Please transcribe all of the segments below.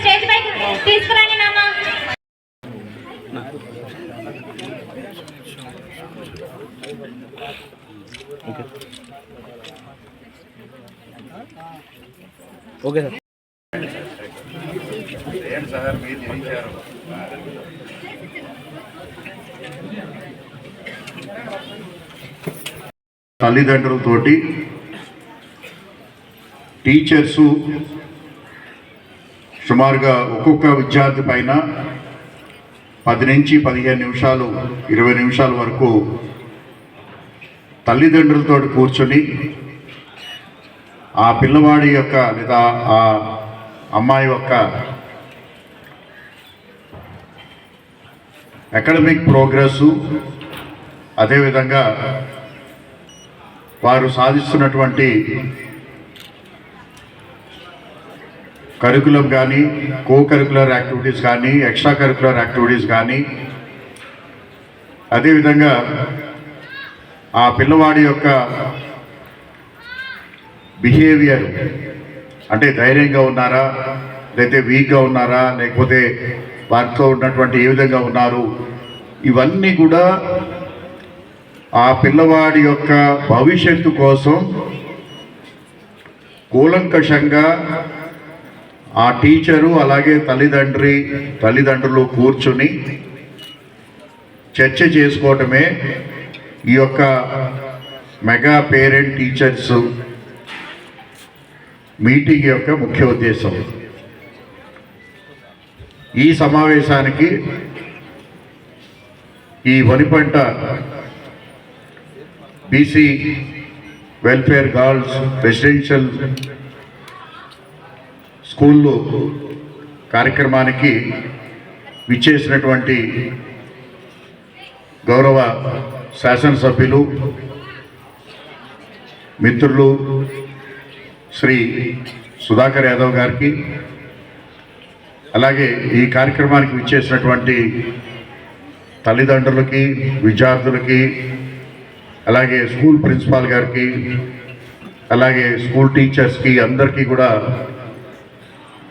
Stage పైకి తీసుకురండి నాన్న. Okay sir. ఏం సార్ మీరు జయించారు. తల్లిదండ్రులతోటి టీచర్సు సుమారుగా ఒక్కొక్క విద్యార్థి పైన పది నుంచి పదిహేను నిమిషాలు ఇరవై నిమిషాల వరకు తల్లిదండ్రులతో కూర్చొని ఆ పిల్లవాడి యొక్క లేదా ఆ అమ్మాయి యొక్క అకాడమిక్ ప్రోగ్రెస్ అదేవిధంగా వారు సాధిస్తున్నటువంటి కరికులం కానీ కో కరికులర్ యాక్టివిటీస్ కానీ ఎక్స్ట్రా కరికులర్ యాక్టివిటీస్ కానీ అదేవిధంగా ఆ పిల్లవాడి యొక్క బిహేవియర్ అంటే ధైర్యంగా ఉన్నారా లేకపోతే వీక్గా ఉన్నారా లేకపోతే వారితో ఉన్నటువంటి ఏ విధంగా ఉన్నారు ఇవన్నీ కూడా ఆ పిల్లవాడి యొక్క భవిష్యత్తు కోసం కూలంకషంగా ఆ టీచరు అలాగే తల్లిదండ్రి తల్లిదండ్రులు కూర్చుని చర్చ చేసుకోవటమే ఈ యొక్క మెగా పేరెంట్ టీచర్స్ మీటింగ్ యొక్క ముఖ్య ఉద్దేశం. ఈ సమావేశానికి ఈ Vanipanta BC welfare girls residential స్కూల్లో కార్యక్రమానికి విచ్చేసినటువంటి గౌరవ శాసనసభ్యులు మిత్రులు శ్రీ సుధాకర్ యాదవ్ గారికి అలాగే ఈ కార్యక్రమానికి విచ్చేసినటువంటి తల్లిదండ్రులకి విద్యార్థులకి అలాగే స్కూల్ ప్రిన్సిపాల్ గారికి అలాగే స్కూల్ టీచర్స్కి అందరికీ కూడా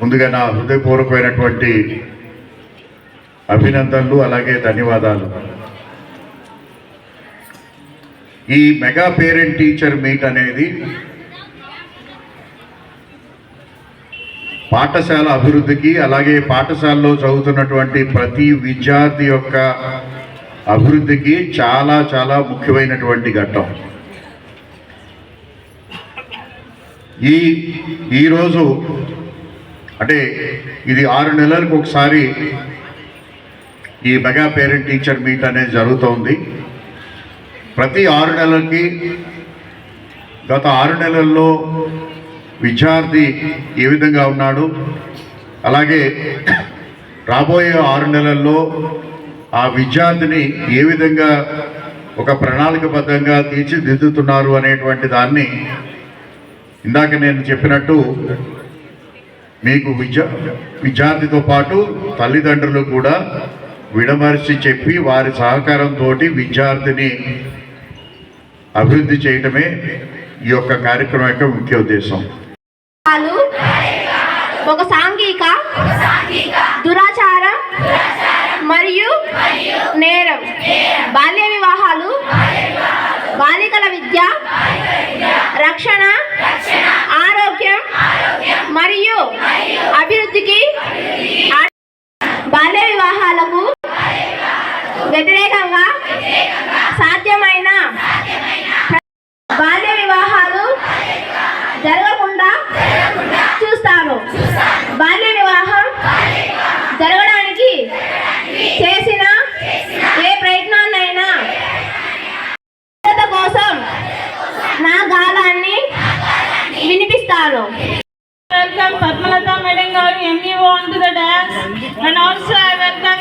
ముందుగా నా హృదయపూర్వకమైనటువంటి అభినందనలు అలాగే ధన్యవాదాలు. ఈ మెగా పేరెంట్ టీచర్ మీట్ అనేది పాఠశాల అభివృద్ధికి అలాగే పాఠశాలలో చదువుతున్నటువంటి ప్రతి విద్యార్థి యొక్క అభివృద్ధికి చాలా చాలా ముఖ్యమైనటువంటి ఘట్టం. ఈ ఈరోజు అంటే ఇది ఆరు నెలలకు ఒకసారి ఈ మెగా పేరెంట్ టీచర్ మీట్ అనేది జరుగుతోంది. ప్రతి ఆరు నెలలకి గత ఆరు నెలల్లో విద్యార్థి ఏ విధంగా ఉన్నాడు? అలాగే రాబోయే ఆరు నెలల్లో ఆ విద్యార్థిని ఏ విధంగా ఒక ప్రణాళికబద్ధంగా తీర్చిదిద్దుతున్నారు అనేటువంటి దాన్ని ఇందాక నేను చెప్పినట్టు మీకు విద్యా విద్యార్థితో పాటు తల్లిదండ్రులు కూడా విడమర్చి చెప్పి వారి సహకారంతో విద్యార్థిని అభివృద్ధి చేయటమే ఈ యొక్క కార్యక్రమం యొక్క ముఖ్య ఉద్దేశం. వాళ్ళు ఒక సాంఘిక దురాచారం మరియు నేరం. బాల్య వివాహాలు బాలికల విద్య రక్షణ ఆరోగ్యం మరియు అభివృద్ధికి ఆ- బాల్య వివాహాలకు వ్యతిరేకంగా సాధ్యమైన బాల్య వివాహాలు జరగకుండా చూస్తాను. బాల్య వివాహం జరగడానికి చేసిన ఏ ప్రయత్నాన్నైనా కోసం నా గాలాన్ని వినిపిస్తాను. Welcome Padmalata Madam Gauri MEO onto the dance. And also I welcome